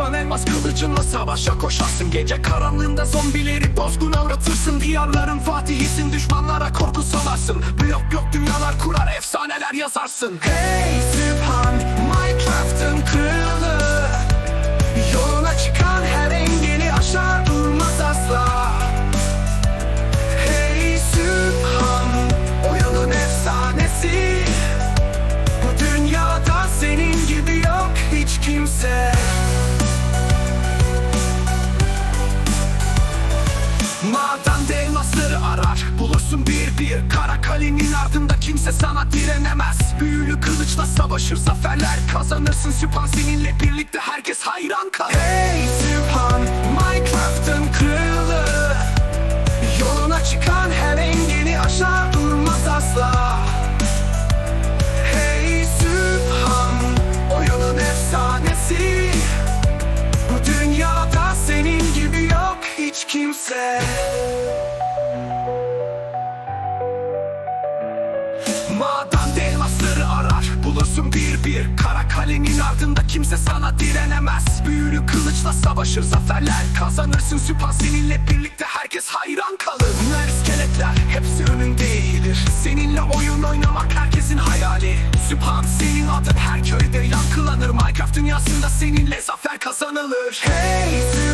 olmaz kılıcınla savaşa koşarsın. Gece karanlığında zombileri bozgun avratırsın. Diyarların fatihisin düşmanlara korku salarsın Blok yok dünyalar kurar efsaneler yazarsın. Hey Bir Kara kalenin ardında kimse sana direnemez. Büyülü kılıçla savaşır zaferler kazanırsın. Sübhan seninle birlikte herkes hayran kalır. Hey Sübhan Minecraft'ın kralı. Yoluna çıkan her engeli aşar durmaz asla. Hey Sübhan Oyunun efsanesi. Bu dünyada senin gibi yok hiç kimse Maden elmasları arar. Bulursun bir bir. Kara kalenin ardında kimse sana direnemez. Büyülü kılıçla savaşır zaferler Kazanırsın. Süpan seninle birlikte herkes hayran kalır. Bunlar iskeletler hepsi önünde eğilir Seninle oyun oynamak herkesin hayali. Süpan senin adın her köyde yankılanır. Minecraft dünyasında seninle zafer kazanılır. Hey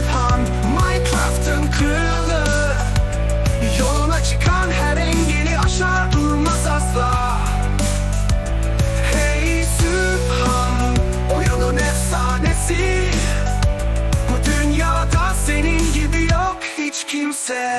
kimse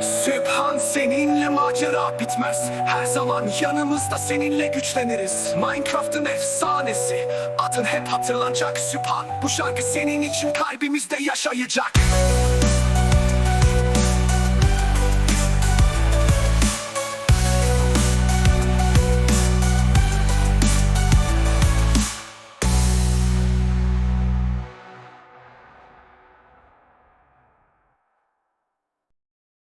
Sübhan seninle macera bitmez. Her zaman yanımızda seninle güçleniriz. Minecraft'ın efsanesi. Adın hep hatırlanacak Sübhan. Bu şarkı senin için kalbimizde yaşayacak